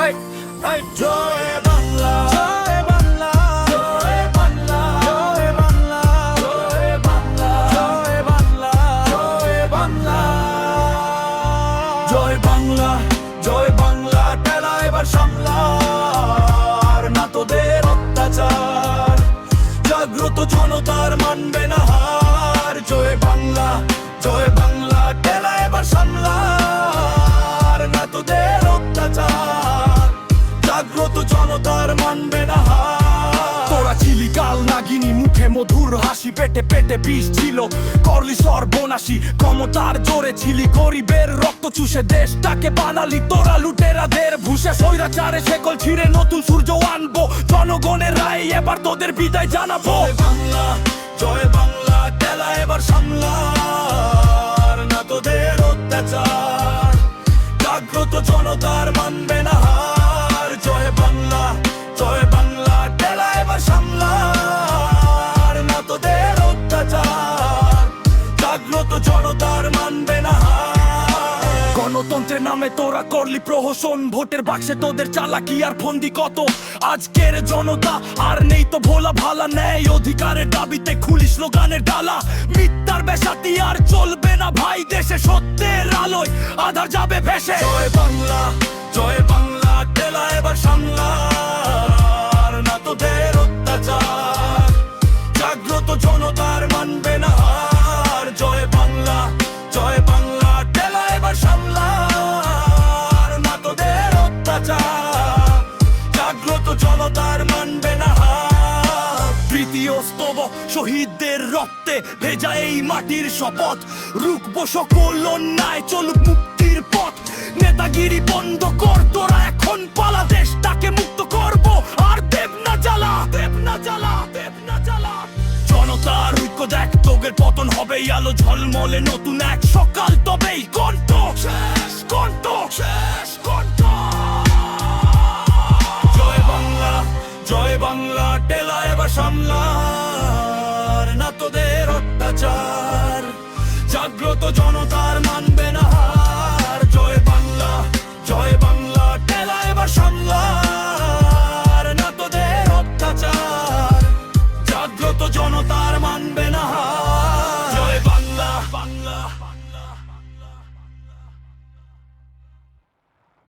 জয় বাংলা জয় বাংলা জয় বাংলা এবার অত্যাচার, জাগ্রত জনতার মানবে না হার। জয় বাংলা জয় বাংলা। ছিলি কাল নাগিনী, মুখে মধুর হাসি, পেটে পেটে বিষ ছিল। করলি সর্বনাশী, ক্ষমতার জোরে ছিলি, গরিবের রক্ত চুষে দেশটাকে বানালি। তোরা লুটেরাদের ভুষে স্বৈরাচারে শেকল ছিঁড়ে নতুন সূর্য আনব। জনগণের রায় এবার তোদের বিদায় জানাব। বাংলা, জয় বাংলা টেলা এবার সামলা না তোদের অত্যাচার, জাগ্রত জনতার মানবে গণতন্ত্রের নামে তোরা করলি প্রহসন। ভোটের বাক্সে তোদের চালাকি আর ফন্দি কত? আজকের জনতা আর নেই তো ভোলা ভালা নেই অধিকারের দাবিতে খুলি স্লোগানের ডালা। মিথ্যার বেসাতি আর চলবে না ভাই, দেশে সত্যের আলোয় আধার যাবে ভেসে। জয় বাংলা। জাগ্রত জনতার মানবে না স্তব শহীদদের রক্তে ভেজা এই মাটির শপথ। রুখবো সকল অন্যায় চলুক মুক্তির পথ। নেতাগিরি বন্ধ কর, তোরা এখন পালা। দেশটাকে মুক্ত করব। আর দেব না জ্বালা, দেব না জ্বালা, দেব না জ্বালা। জনতার ঐক্য দেখ, তোগের পতন হবেই আলো ঝলমলে নতুন এক সকাল। তবেই কণ্ঠ বাংলা টেলা এবার সামলা না তোদের অত্যাচার। জাগ্রত জনতার